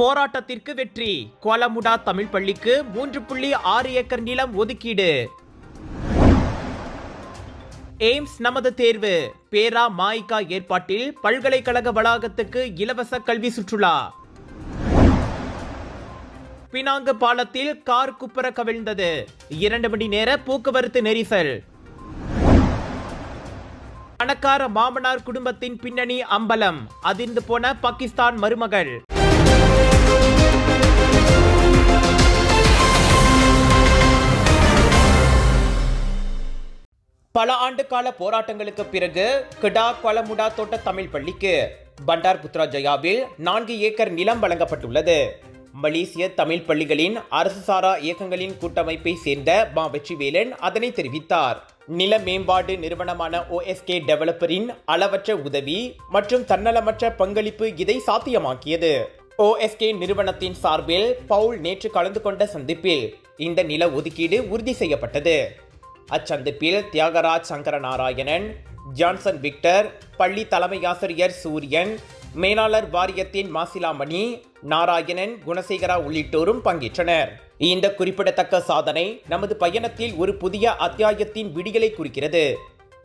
போராட்டத்திற்கு வெற்றி. கோலமுடா தமிழ் பள்ளிக்கு மூன்று புள்ளி ஆறு ஏக்கர் நிலம் ஒதுக்கீடு. எய்ம்ஸ் நமது தேர்வு. பேரா மாய்கா ஏற்பாட்டில் பல்கலைக்கழக வளாகத்துக்கு இலவச கல்வி சுற்றுலா. பினாங்கு பாலத்தில் கார் குப்புற கவிழ்ந்தது. இரண்டு மணி நேர போக்குவரத்து நெரிசல். பணக்கார மாமனார் குடும்பத்தின் பின்னணி அம்பலம். அதிர்ந்து போன பாகிஸ்தான் மருமகள். பல ஆண்டு கால போராட்டங்களுக்கு பிறகு கிடா கொலமுடா தோட்ட தமிழ் பள்ளிக்கு பண்டார் புத்ரா ஜயாவில் நான்கு ஏக்கர் நிலம் வழங்கப்பட்டுள்ளது. மலேசிய தமிழ் பள்ளிகளின் அரசு சாரா இயக்கங்களின் கூட்டமைப்பை சேர்ந்த மா வெற்றிவேலன் அதனை தெரிவித்தார். நில மேம்பாடு நிறுவனமான ஓஎஸ்கே டெவலப்பரின் அளவற்ற உதவி மற்றும் தன்னலமற்ற பங்களிப்பு இதை சாத்தியமாக்கியது. ஓஎஸ்கே நிறுவனத்தின் சார்பில் பவுல் நேற்று கலந்து கொண்ட சந்திப்பில் இந்த நில ஒதுக்கீடு உறுதி செய்யப்பட்டது. அச்சந்திப்பில் தியாகராஜ் சங்கர நாராயணன் ஜான்சன் விக்டர் பள்ளி தலைமையாசிரியர் சூரியன் மேலாளர் வாரியத்தின் மாசிலாமணி நாராயணன் குணசேகரா உள்ளிட்டோரும் பங்கேற்றனர். இந்த குறிப்பிடத்தக்க சாதனை நமது பயணத்தில் ஒரு புதிய அத்தியாயத்தின் விடியலை குறிக்கிறது.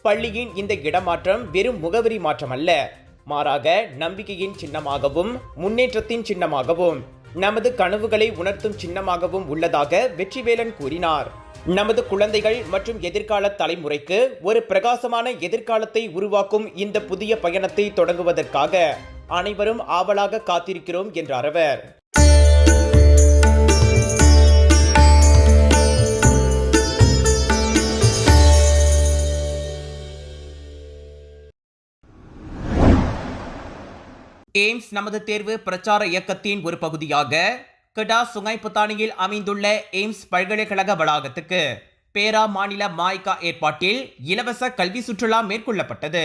பள்ளியின் இந்த இடமாற்றம் வெறும் முகவரி மாற்றம் அல்ல மாறாக நம்பிக்கையின் சின்னமாகவும் முன்னேற்றத்தின் சின்னமாகவும். நமது கனவுகளை உணர்த்தும் சின்னமாகவும் உள்ளதாக வெற்றிவேலன் கூறினார். நமது குழந்தைகள் மற்றும் எதிர்கால தலைமுறைக்கு ஒரு பிரகாசமான எதிர்காலத்தை உருவாக்கும் இந்த புதிய பயணத்தை தொடங்குவதற்காக அனைவரும் ஆவலாக காத்திருக்கிறோம் என்றார் அவர். எய்ம்ஸ் நமது தேர்வு பிரச்சார இயக்கத்தின் ஒரு பகுதியாக கிடா சுங்கைப்புத்தானியில் அமைந்துள்ள எய்ம்ஸ் பல்கலைக்கழக வளாகத்துக்கு பேரா மாநில மாய்கா ஏற்பாட்டில் இலவச கல்வி சுற்றுலா மேற்கொள்ளப்பட்டது.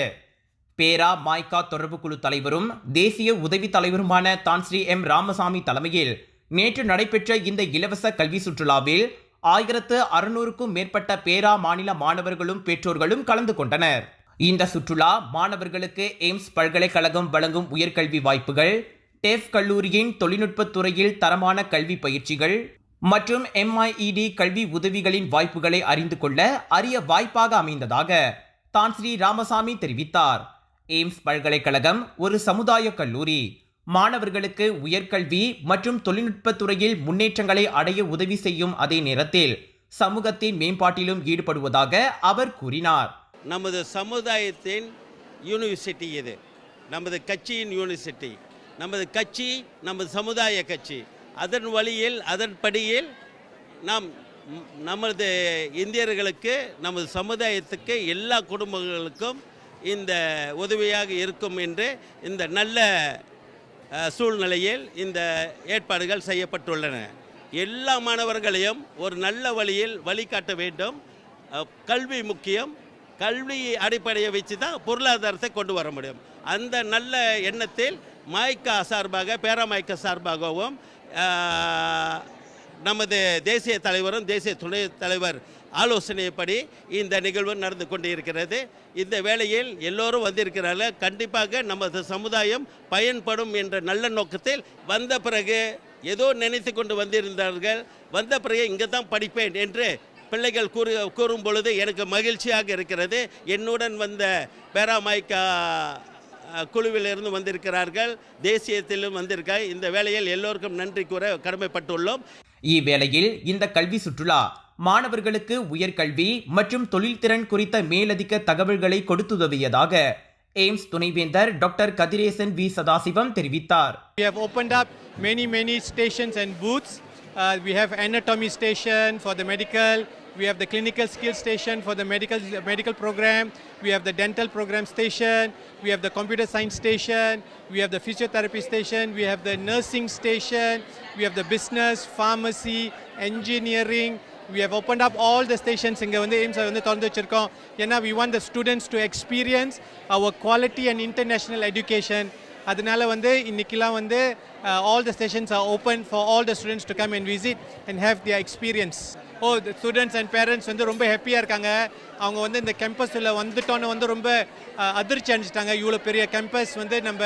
பேரா மாய்கா தொடர்பு குழு தலைவரும் தேசிய உதவி தலைவருமான தான்ஸ்ரீ எம் ராமசாமி தலைமையில் நேற்று நடைபெற்ற இந்த இலவச கல்வி சுற்றுலாவில் ஆயிரத்து அறுநூறுக்கும் மேற்பட்ட பேரா மாநில மாணவர்களும் பெற்றோர்களும் கலந்து கொண்டனர். இந்த சுற்றுலா மாணவர்களுக்கு எய்ம்ஸ் பல்கலைக்கழகம் வழங்கும் உயர்கல்வி வாய்ப்புகள் டெஃப் கல்லூரியின் தொழில்நுட்பத் துறையில் தரமான கல்வி பயிற்சிகள் மற்றும் எம்ஐஇடி கல்வி உதவிகளின் வாய்ப்புகளை அறிந்து கொள்ள அரிய வாய்ப்பாக அமைந்ததாக தான் ஸ்ரீ ராமசாமி தெரிவித்தார். எய்ம்ஸ் பல்கலைக்கழகம் ஒரு சமுதாய கல்லூரி. மாணவர்களுக்கு உயர்கல்வி மற்றும் தொழில்நுட்பத் துறையில் முன்னேற்றங்களை அடைய உதவி செய்யும் அதே நேரத்தில் சமூகத்தின் மேம்பாட்டிலும் ஈடுபடுவதாக அவர் கூறினார். நமது சமுதாயத்தின் யூனிவர்சிட்டி இது. நமது கட்சியின் யூனிவர்சிட்டி. நமது கட்சி நமது சமுதாய கட்சி. அதன் வழியில் அதன்படியில் நாம் நமது இந்தியர்களுக்கு நமது சமுதாயத்துக்கு எல்லா குடும்பங்களுக்கும் இந்த உதவியாக இருக்கும் என்று இந்த நல்ல சூழ்நிலையில் இந்த ஏற்பாடுகள் செய்யப்பட்டுள்ளன. எல்லா மாணவர்களையும் ஒரு நல்ல வழியில் வழிகாட்ட வேண்டும். கல்வி முக்கியம். கல்வி அடிப்படையை வச்சு தான் பொருளாதாரத்தை கொண்டு வர முடியும். அந்த நல்ல எண்ணத்தில் மாய்க்கா சார்பாக பேராமாய்க்கா சார்பாகவும் நமது தேசிய தலைவரும் தேசிய துணை தலைவர் ஆலோசனைப்படி இந்த நிகழ்வு நடந்து கொண்டு இருக்கிறது இந்த வேளையில் எல்லோரும் வந்திருக்கிறார்கள். கண்டிப்பாக நமது சமுதாயம் பயன்படும் என்ற நல்ல நோக்கத்தில் வந்த பிறகு ஏதோ நினைத்து கொண்டு வந்திருந்தார்கள். வந்த பிறகு இங்கே தான் படிப்பேன் என்று பிள்ளைகள் கூறு கூறும் பொழுது எனக்கு மகிழ்ச்சியாக இருக்கிறது. என்னுடன் வந்த பேராமாய்க்கா குழுவிலிருந்து வந்திருக்கிறார்கள். தேசியத்திலும் வந்திருக்கார் இந்த வேளையில் எல்லோருக்கும் நன்றி கூற கடமைப்பட்டுள்ளோம். இவ்வேளையில் இந்த கல்வி சுற்றுலா மாணவர்களுக்கு உயர்கல்வி மற்றும் தொழில்திறன் குறித்த மேலதிக தகவல்களை கொடுத்துதவியதாக எய்ம்ஸ் துணைவேந்தர் டாக்டர் கதிரேசன் வி. சதாசிவம் தெரிவித்தார். We have opened up many, many stations and booths. Uh, we have anatomy station for the medical. We have the clinical skills station for the medical medical program. We have the dental program station. We have the computer science station. We have the physiotherapy station. We have the nursing station. We have the business, pharmacy, engineering. We have opened up all the stations இங்கே வந்து AIIMS வந்து திறந்து வச்சிருக்கோம் ஏன்னா we want the students to experience our quality and international education அதனால வந்து இன்னைக்கெல்லாம் வந்து all the stations are open for all the students to come and visit and have the experience oh students and parents வந்து ரொம்ப ஹாப்பியாக இருக்காங்க. அவங்க வந்து இந்த கேம்பஸில் வந்துட்டோன்னு வந்து ரொம்ப அதிர்ச்சி அடைஞ்சிட்டாங்க. இவ்வளோ பெரிய கேம்பஸ் வந்து நம்ம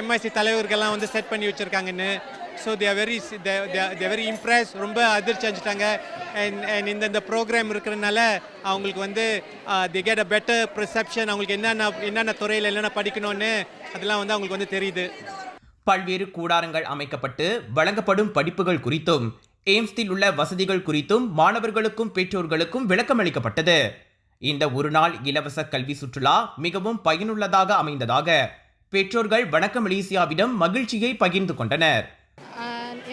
எம்ஐசி தலைவர்கள்லாம் வந்து செட் பண்ணி வச்சுருக்காங்கன்னு. So they are very they very impress ரொம்ப அதிர்ச்சி அடைஞ்சிட்டாங்க. அண்ட் அண்ட் இந்த இந்த ப்ரோக்ராம் இருக்கிறனால அவங்களுக்கு வந்து தி கெட் அ பெட்டர் ப்ரிசெப்ஷன் அவங்களுக்கு என்னென்ன என்னென்ன துறையில் என்னென்ன படிக்கணும்னு அதெல்லாம் வந்து அவங்களுக்கு வந்து தெரியுது. பல்வேறு கூடாரங்கள் அமைக்கப்பட்டு வழங்கப்படும் படிப்புகள் குறித்தும் எய்ம்ஸ்தில் உள்ள வசதிகள் குறித்தும் மாணவர்களுக்கும் பெற்றோர்களுக்கும் விளக்கமளிக்கப்பட்டது இந்த ஒருநாள் இலவச கல்வி சுற்றுலா மிகவும் பயனுள்ளதாக அமைந்ததாக பெற்றோர்கள் வணக்க மலேசியாவிடம் மகிழ்ச்சியை பகிர்ந்து கொண்டனர்.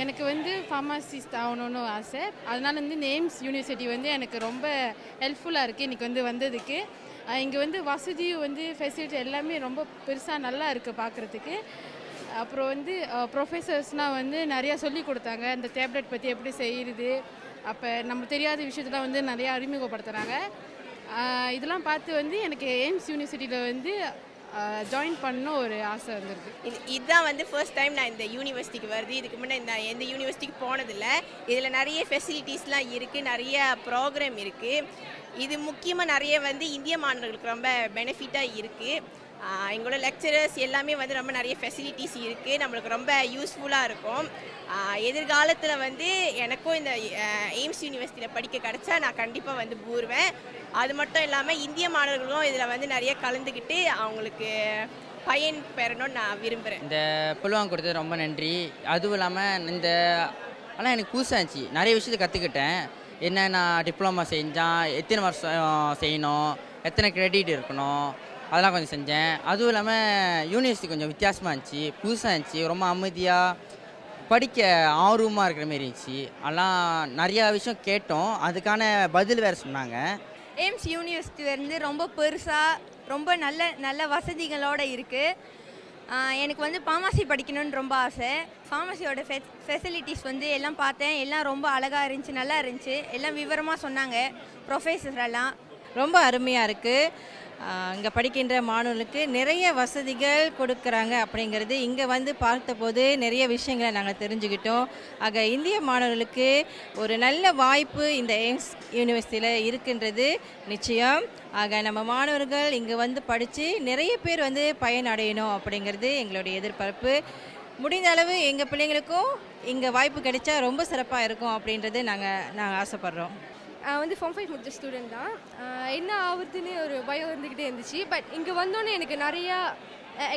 எனக்கு வந்து ஃபார்மாசிஸ்ட் ஆகணும்னு ஆசை. அதனால் வந்து நேம்ஸ் யூனிவர்சிட்டி வந்து எனக்கு ரொம்ப ஹெல்ப்ஃபுல்லாக இருக்குது இன்றைக்கி வந்து வந்ததுக்கு. இங்கே வந்து வசதியும் வந்து ஃபெசிலிட்டி எல்லாமே ரொம்ப பெருசாக நல்லா இருக்குது பார்க்குறதுக்கு அப்புறம் வந்து ப்ரொஃபஸர்ஸ்னால் வந்து நிறையா சொல்லி கொடுத்தாங்க. இந்த டேப்லெட் பற்றி எப்படி செய்கிறது அப்போ நம்ம தெரியாத விஷயத்தெல்லாம் வந்து நிறையா அறிமுகப்படுத்துகிறாங்க இதெல்லாம் பார்த்து வந்து எனக்கு எய்ம்ஸ் யூனிவர்சிட்டியில் வந்து ஜாயின் பண்ணணும் ஒரு ஆசை வந்துருக்கு. இது இதுதான் வந்து ஃபர்ஸ்ட் டைம் நான் இந்த யூனிவர்சிட்டிக்கு வருது. இதுக்கு முன்னே நான் எந்த யூனிவர்சிட்டிக்கு போனதில்ல. இதில் நிறைய ஃபெசிலிட்டிஸ்லாம் இருக்குது நிறைய ப்ரோக்ராம் இருக்குது இது முக்கியமாக நிறைய வந்து இந்திய மாணவர்களுக்கு ரொம்ப பெனிஃபிட்டாக இருக்குது எங்களோட லெக்சரர்ஸ் எல்லாமே வந்து ரொம்ப நிறைய ஃபெசிலிட்டிஸ் இருக்குது நம்மளுக்கு ரொம்ப யூஸ்ஃபுல்லாக இருக்கும். எதிர்காலத்தில் வந்து எனக்கும் இந்த எய்ம்ஸ் யூனிவர்சிட்டியில் படிக்க கிடச்சா நான் கண்டிப்பாக வந்து கூறுவேன் அது மட்டும் இல்லாமல் இந்திய மாணவர்களும் இதில் வந்து நிறைய கலந்துக்கிட்டு அவங்களுக்கு பயன் பெறணும்னு நான் விரும்புகிறேன் இந்த புல்வாங்க கொடுத்தது ரொம்ப நன்றி. அதுவும் இல்லாமல் இந்த ஆனால் எனக்கு புதுசாக நிறைய விஷயத்தை கற்றுக்கிட்டேன் என்ன நான் டிப்ளமா செஞ்சால் எத்தனை வருஷம் செய்யணும் எத்தனை கிரெடிட் இருக்கணும் அதெல்லாம் கொஞ்சம் செஞ்சேன். அதுவும் இல்லாமல் யூனிவர்சிட்டி கொஞ்சம் வித்தியாசமாக இருந்துச்சு. புதுசாக இருந்துச்சு. ரொம்ப அமைதியாக படிக்க ஆர்வமாக இருக்கிற மாரி இருந்துச்சு. அதெல்லாம் நிறையா விஷயம் கேட்டோம். அதுக்கான பதில் வேறு சொன்னாங்க. எய்ம்ஸ் யூனிவர்சிட்டி வந்து ரொம்ப பெருசாக ரொம்ப நல்ல நல்ல வசதிகளோடு இருக்குது எனக்கு வந்து ஃபார்மசி படிக்கணும்னு ரொம்ப ஆசை. ஃபார்மசியோட ஃபெ ஃபெசிலிட்டிஸ் வந்து எல்லாம் பார்த்தேன். எல்லாம் ரொம்ப அழகாக இருந்துச்சு நல்லா இருந்துச்சு. எல்லாம் விவரமாக சொன்னாங்க ப்ரொஃபஸர் எல்லாம். ரொம்ப அருமையாக இருக்குது இங்கே படிக்கின்ற மாணவர்களுக்கு நிறைய வசதிகள் கொடுக்குறாங்க அப்படிங்கிறது இங்கே வந்து பார்த்தபோது நிறைய விஷயங்களை நாங்கள் தெரிஞ்சுக்கிட்டோம். ஆக இந்திய மாணவர்களுக்கு ஒரு நல்ல வாய்ப்பு இந்த எய்ம்ஸ் யூனிவர்சிட்டியில் இருக்கின்றது நிச்சயம். ஆக நம்ம மாணவர்கள் இங்கே வந்து படித்து நிறைய பேர் வந்து பயனடையணும் அப்படிங்கிறது எங்களுடைய எதிர்பார்ப்பு. முடிந்த அளவு எங்கள் பிள்ளைங்களுக்கும் இங்கே வாய்ப்பு கிடைச்சா ரொம்ப சிறப்பாக இருக்கும் அப்படின்றது நாங்கள் நாங்கள் ஆசைப்பட்றோம். வந்து ஃபார்ம் ஃபைவ் முடிச்ச ஸ்டூடெண்ட் தான். என்ன ஆகுதுன்னு ஒரு பயம் இருந்துக்கிட்டே இருந்துச்சு. பட் இங்கே வந்தோன்னே எனக்கு நிறையா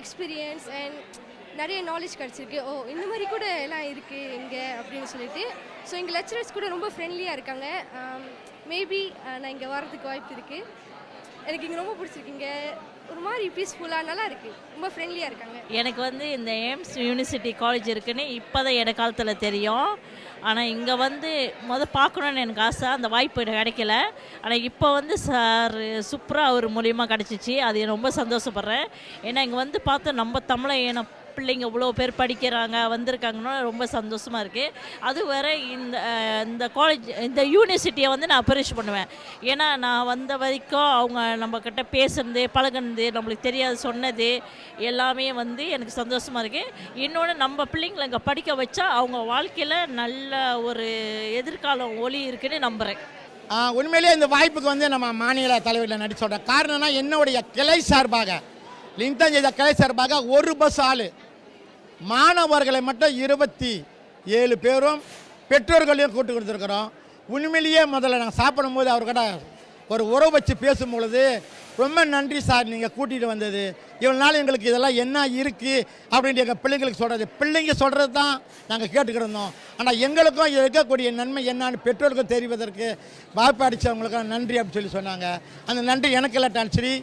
எக்ஸ்பீரியன்ஸ் அண்ட் நிறைய நாலேஜ் கிடச்சிருக்கு. ஓ இந்த மாதிரி கூட எல்லாம் இருக்குது இங்கே அப்படின்னு சொல்லிட்டு. ஸோ எங்கள் லெக்சரர்ஸ் கூட ரொம்ப ஃப்ரெண்ட்லியாக இருக்காங்க. மேபி நான் இங்கே வரதுக்கு வாய்ப்பு இருக்குது எனக்கு இங்கே ரொம்ப பிடிச்சிருக்கு இங்கே. ஒரு மாதிரி பீஸ்ஃபுல்லாக நல்லா இருக்குது ரொம்ப ஃப்ரெண்ட்லியாக இருக்காங்க. எனக்கு வந்து இந்த எய்ம்ஸ் யூனிவர்சிட்டி காலேஜ் இருக்குன்னு இப்போ தான் எனக்கு காலத்தில் தெரியும். ஆனால் இங்கே வந்து முத பார்க்கணுன்னு எனக்கு ஆசை. அந்த வாய்ப்பு எனக்கு கிடைக்கல. ஆனால் இப்போ வந்து சார் சூப்பராக அவர் மூலியமாக கிடச்சிச்சு. அது ரொம்ப சந்தோஷப்படுறேன். ஏன்னா இங்கே வந்து பார்த்து நம்ம தமிழை ஏன்னா பிள்ளைங்க இவ்வளோ பேர் படிக்கிறாங்க வந்திருக்காங்கன்னா ரொம்ப சந்தோஷமாக இருக்குது அது வேற இந்த இந்த காலேஜ் இந்த யூனிவர்சிட்டியை வந்து நான் அப்ரிஷ் பண்ணுவேன். ஏன்னா நான் வந்த வரைக்கும் அவங்க நம்மக்கிட்ட பேசுனது பழகுனது நம்மளுக்கு தெரியாது சொன்னது எல்லாமே வந்து எனக்கு சந்தோஷமாக இருக்குது இன்னொன்று நம்ம பிள்ளைங்களை இங்கே படிக்க வச்சா அவங்க வாழ்க்கையில் நல்ல ஒரு எதிர்காலம் ஒளி இருக்குன்னு நம்புகிறேன் உண்மையிலேயே இந்த வாய்ப்புக்கு வந்து நம்ம மாநில தலைவரில் நடிச்சோட காரணம்னா என்னுடைய கிளை சார்பாக லிங்டன் செய்த கிளை சார்பாக ஒரு பஸ் ஆள் மாணவர்களை மட்டும் இருபத்தி ஏழு பேரும் பெற்றோர்களையும் கூட்டு கொடுத்துருக்குறோம். உண்மையிலேயே முதல்ல நாங்கள் சாப்பிடும்போது அவர்கிட்ட ஒரு உறவு வச்சு பேசும் பொழுது ரொம்ப நன்றி சார் நீங்கள் கூட்டிகிட்டு வந்தது. இவ்வளோ நாள் எங்களுக்கு இதெல்லாம் என்ன இருக்குது அப்படின்ட்டு எங்கள் பிள்ளைங்களுக்கு சொல்கிறது பிள்ளைங்க சொல்கிறது தான் நாங்கள் கேட்டுக்கிருந்தோம் ஆனால் எங்களுக்கும் இருக்கக்கூடிய நன்மை என்னான்னு பெற்றோருக்கும் தெரிவதற்கு வாய்ப்பு அடித்தவங்களுக்கும் நன்றி அப்படின்னு சொல்லி சொன்னாங்க. அந்த நன்றி எனக்கு இல்லாட்டான் சரி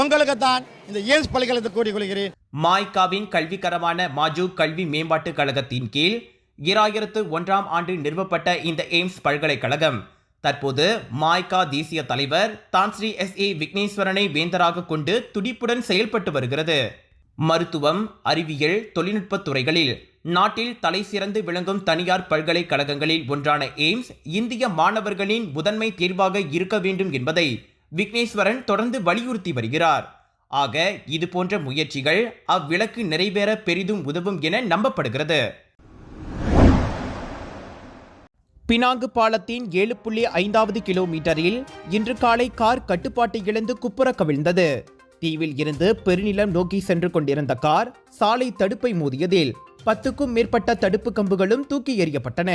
உங்களுக்கு தான். இந்த ஏம்ஸ் பல்கலைக்கழகத்தை கூறிக்கொள்கிறேன். மாய்காவின் கல்விக்கரமான மாஜு கல்வி மேம்பாட்டுக் கழகத்தின் கீழ் இராயிரத்து ஒன்றாம் ஆண்டு நிறுவப்பட்ட இந்த எய்ம்ஸ் பல்கலைக்கழகம். தற்போது மாய்கா தேசிய தலைவர் தான்ஸ்ரீ எஸ் ஏ விக்னேஸ்வரனை வேந்தராக கொண்டு துடிப்புடன் செயல்பட்டு வருகிறது. மருத்துவம் அறிவியல் தொழில்நுட்பத் துறைகளில் நாட்டில் தலை சிறந்து விளங்கும் தனியார் பல்கலைக்கழகங்களில் ஒன்றான எய்ம்ஸ் இந்திய மாணவர்களின் முதன்மை தேர்வாக இருக்க வேண்டும் என்பதை விக்னேஸ்வரன் தொடர்ந்து வலியுறுத்தி வருகிறார். ஆக இது போன்ற முயற்சிகள் அவ்விலக்கு நிறைவேற பெரிதும் உதவும் என நம்பப்படுகிறது. பினாங்கு பாலத்தின் ஏழு புள்ளி ஐந்தாவது கிலோமீட்டரில் இன்று காலை கார் கட்டுப்பாட்டை இழந்து குப்புற கவிழ்ந்தது. தீவில் இருந்து பெருநிலம் நோக்கி சென்று கொண்டிருந்த கார் சாலை தடுப்பை மோதியதில் பத்துக்கும் மேற்பட்ட தடுப்பு கம்புகளும் தூக்கி எறியப்பட்டன.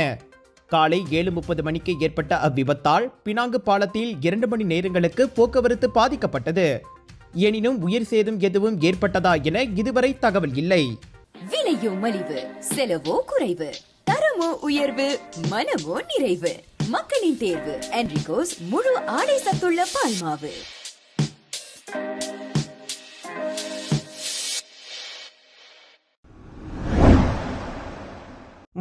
காலை ஏழு முப்பது மணிக்கு ஏற்பட்ட அவ்விபத்தால் பினாங்கு பாலத்தில் இரண்டு மணி நேரங்களுக்கு போக்குவரத்து பாதிக்கப்பட்டது. எனினும் உயிர் சேதம் எதுவும் ஏற்பட்டதா என இதுவரை தகவல் இல்லை. விலையோ மலிவு செலவோ குறைவு தரமோ உயர்வு மனமோ நிறைவு. மக்களின் தேர்வு என்ரிகோஸ் முழு ஆடை சத்துள்ள பால்மாவு.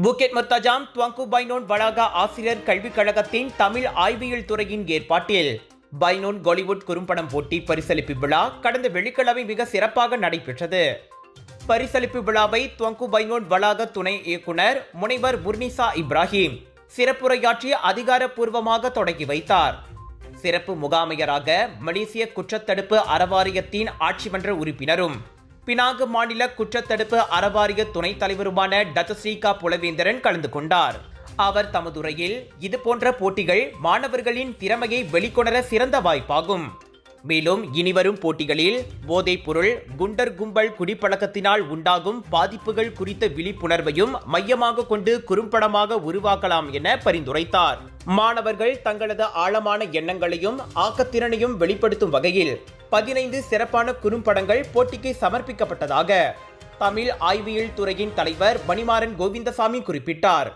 புக்கெட் மர்தாஜாம் துவங்கு பைனோன் வளாக ஆசிரியர் கல்விக் கழகத்தின் தமிழ் ஆய்வியல் துறையின் ஏற்பாட்டில். பைனோன் கோலிவுட் குறும்படம் போட்டி பரிசளிப்பு விழா கடந்த வெள்ளிக்கிழமை மிக சிறப்பாக நடைபெற்றது. பரிசளிப்பு விழாவை துவங்கு பைனோன் வளாக துணை இயக்குனர் முனைவர் முர்னிசா இப்ராஹிம் சிறப்புரையாற்றி அதிகாரப்பூர்வமாக தொடங்கி வைத்தார். சிறப்பு முகாமையராக மலேசிய குற்றத்தடுப்பு அறவாரியத்தின் ஆட்சிமன்ற உறுப்பினரும் பினாங்கு மாநில குற்றத்தடுப்பு அறவாரிய துணைத் தலைவருமான டத்தஸ்ரீகா புலவேந்திரன் கலந்து கொண்டார். அவர் தமதுரையில் இது போன்ற போட்டிகள் மாணவர்களின் திறமையை வெளிக்கொணர சிறந்த வாய்ப்பாகும். மேலும் இனிவரும் போட்டிகளில் போதைப் பொருள் குண்டர் கும்பல் குடிப்பழக்கத்தினால் உண்டாகும் பாதிப்புகள் குறித்த விழிப்புணர்வையும் மையமாக கொண்டு குறும்படமாக உருவாக்கலாம் என பரிந்துரைத்தார். மாணவர்கள் தங்களது ஆழமான எண்ணங்களையும் ஆக்கத்திறனையும் வெளிப்படுத்தும் வகையில் பதினைந்து சிறப்பான குறும்படங்கள் போட்டிக்கு சமர்ப்பிக்கப்பட்டதாக தமிழ் ஆய்வியல் துறையின் தலைவர் மணிமாறன் கோவிந்தசாமி குறிப்பிட்டார்.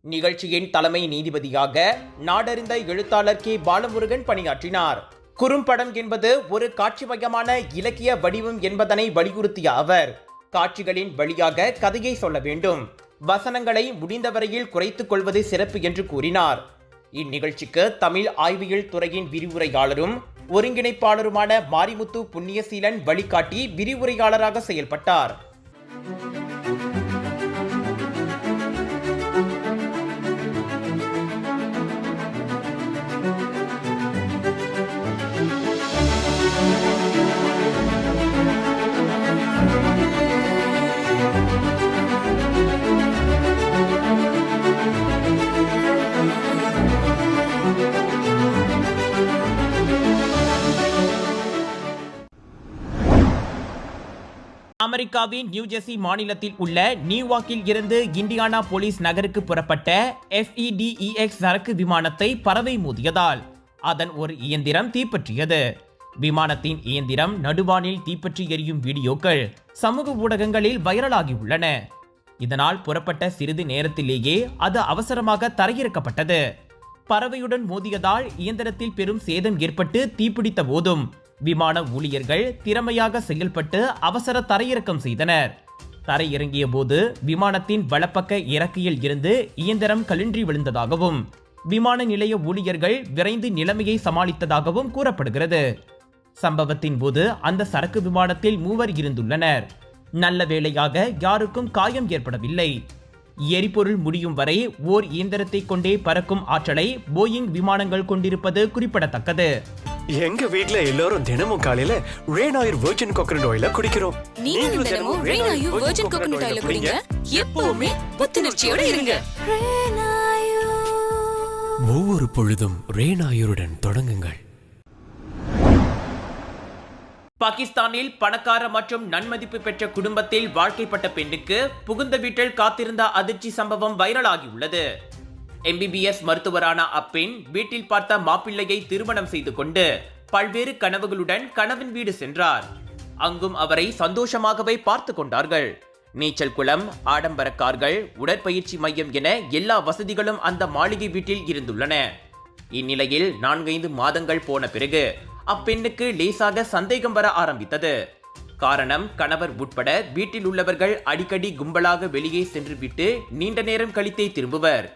நிகழ்ச்சியின் தலைமை நீதிபதியாக நாடறிந்த எழுத்தாளர் கே. பாலமுருகன் பணியாற்றினார். குறும்படம் என்பது ஒரு காட்சிமயமான இலக்கிய வடிவம் என்பதனை வலியுறுத்திய அவர். காட்சிகளின் வழியாக கதையை சொல்ல வேண்டும். வசனங்களை முடிந்தவரையில் குறைத்துக் கொள்வது சிறப்பு என்று கூறினார். இந்நிகழ்ச்சிக்கு தமிழ் ஆய்வியல் துறையின் விரிவுரையாளரும் ஒருங்கிணைப்பாளருமான மாரிமுத்து புண்ணியசீலன் வழிகாட்டி விரிவுரையாளராக செயல்பட்டார். அமெரிக்காவின் நியூஜெர்சி மாநிலத்தில் உள்ள நியூயார்க்கில் இருந்து இண்டியானா போலீஸ் நகருக்கு புறப்பட்ட எஃப்இடிஇஎக்ஸ் சரக்கு விமானத்தை பறவை மோதியதால் அதன் ஒரு இயந்திரம் தீப்பற்றியது. விமானத்தின் இயந்திரம் நடுவானில் தீப்பற்றி எரியும் வீடியோக்கள் சமூக ஊடகங்களில் வைரலாகியுள்ளன. இதனால் புறப்பட்ட சிறிது நேரத்திலேயே அது அவசரமாக தரையிறக்கப்பட்டது. பறவையுடன் மோதியதால் இயந்திரத்தில் பெரும் சேதம் ஏற்பட்டு தீப்பிடித்த போதும் விமான ஊழியர்கள் திறமையாக செயல்பட்டு அவசர தரையிறக்கம் செய்தனர். தரையிறங்கிய போது விமானத்தின் வலப்பக்க இறக்கையில் இருந்து இயந்திரம் கலின்றி விழுந்ததாகவும் விமான நிலைய ஊழியர்கள் விரைந்து நிலைமையை சமாளித்ததாகவும் கூறப்படுகிறது. சம்பவத்தின் போது அந்த சரக்கு விமானத்தில் மூவர் இருந்துள்ளனர். நல்ல வேளையாக யாருக்கும் காயம் ஏற்படவில்லை. எரிபொருள் முடியும் வரை ஓர் இயந்திரத்தை கொண்டே பறக்கும் ஆற்றலை போயிங் விமானங்கள் கொண்டிருப்பது குறிப்பிடத்தக்கது. எங்க வீட்ல எல்லாரும் தினமும் காலையில ரெயின் ஆயில் வெர்ஜின் கோகனட் ஆயில குடிக்கிறோம். நீங்களும் தினமும் ரெயின் ஆயில் வெர்ஜின் கோகனட் ஆயில குடிங்க. எப்பவுமே புத்துணர்ச்சியோட இருங்க. ஒவ்வொரு பொழுதும் ரெயின் ஆயுருடன் தொடங்குங்கள். பாகிஸ்தானில் பணக்கார மற்றும் நன்மதிப்பு பெற்ற குடும்பத்தில் வாழ்க்கைப்பட்ட பெண்ணுக்கு புகுந்த வீட்டில் காத்திருந்த அதிர்ச்சி சம்பவம் வைரலாகியுள்ளது. எம்பிபிஎஸ் மருத்துவரான அப்பெண் வீட்டில் பார்த்த மாப்பிள்ளையை திருமணம் செய்து கொண்டு பல்வேறு கனவுகளுடன் கணவன் வீடு சென்றார். அங்கும் அவரை சந்தோஷமாகவே பார்த்து கொண்டார்கள். நீச்சல் குளம் ஆடம்பர கார்கள் உடற்பயிற்சி மையம் என எல்லா வசதிகளும் அந்த மாளிகை வீட்டில் இருந்துள்ளன. இந்நிலையில் நான்கைந்து மாதங்கள் போன பிறகு அப்பெண்ணுக்கு லேசாக சந்தேகம் வர ஆரம்பித்தது. காரணம் கணவர் உட்பட வீட்டில் உள்ளவர்கள் அடிக்கடி கும்பலாக வெளியே சென்றுவிட்டு நீண்ட நேரம் கழித்தே திரும்புவர்.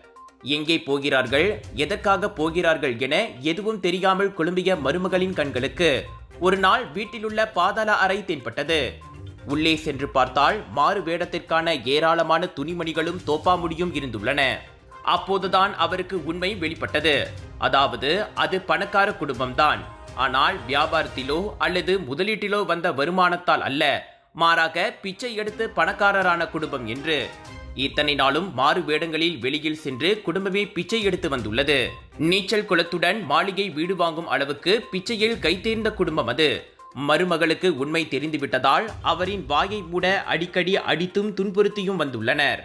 எங்கே போகிறார்கள் எதற்காக போகிறார்கள் என எதுவும் தெரியாமல் குழும்பிய மருமகளின் கண்களுக்கு ஒரு நாள் வீட்டிலுள்ள பாதாள அறை தென்பட்டது. உள்ளே சென்று பார்த்தால் மாறு வேடத்திற்கான ஏராளமான துணிமணிகளும் தோப்பாமுடியும் இருந்துள்ளன. அப்போதுதான் அவருக்கு உண்மை வெளிப்பட்டது. அதாவது அது பணக்கார குடும்பம்தான். ஆனால் வியாபாரத்திலோ அல்லது முதலீட்டிலோ வந்த வருமானத்தால் அல்ல. மாறாக பிச்சை எடுத்து பணக்காரரான குடும்பம் என்று. இத்தனை நாளும் மாறு வேடங்களில் வெளியில் சென்று குடும்பமே பிச்சை எடுத்து வந்துள்ளது. நீச்சல் குளத்துடன் மாளிகை வீடு வாங்கும் அளவுக்கு பிச்சையில் கைத்தேர்ந்த குடும்பம் அது. மருமகளுக்கு உண்மை தெரிந்துவிட்டதால் அவரின் வாயை மூட அடிக்கடி அடித்தும் துன்புறுத்தியும் வந்துள்ளனர்.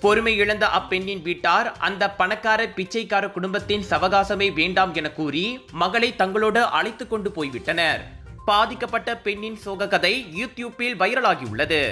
பொறுமை இழந்த அப்பெண்ணின் வீட்டார் அந்த பணக்கார பிச்சைக்கார குடும்பத்தின் சவகாசமே வேண்டாம் என கூறி மகளை தங்களோடு அழைத்து கொண்டு போய்விட்டனர். பாதிக்கப்பட்ட பெண்ணின் சோக கதை யூடியூப்பில் வைரலாகியுள்ளது.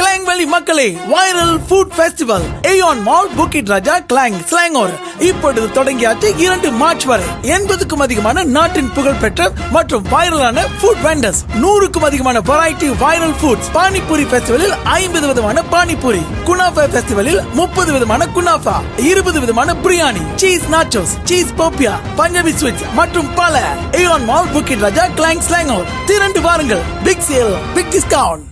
கிளாங் வேலி மக்களே viral food festival AEON mall Bukit Raja Klang Selangor இப்பொழுது தொடங்கியாச்சு இரண்டு மார்ச் வரை. எண்பதுக்கும் அதிகமான நாட்டின் புகழ்பெற்ற மற்றும் வைரலான ஃபுட் வெண்டர்ஸ் நூறுக்கும் அதிகமான வெரைட்டி வைரல் ஃபுட்ஸ் பானிபூரி ஃபெஸ்டிவலில் ஐம்பது விதமான பானிபூரி. குனாஃபா ஃபெஸ்டிவலில் முப்பது விதமான குனாஃபா. இருபது விதமான biryani. Cheese nachos cheese popiah Punjabi sweets மற்றும் பல. ஏயான் mall Bukit Raja Klang Selangor திரண்டு வாருங்கள். Big sale big discount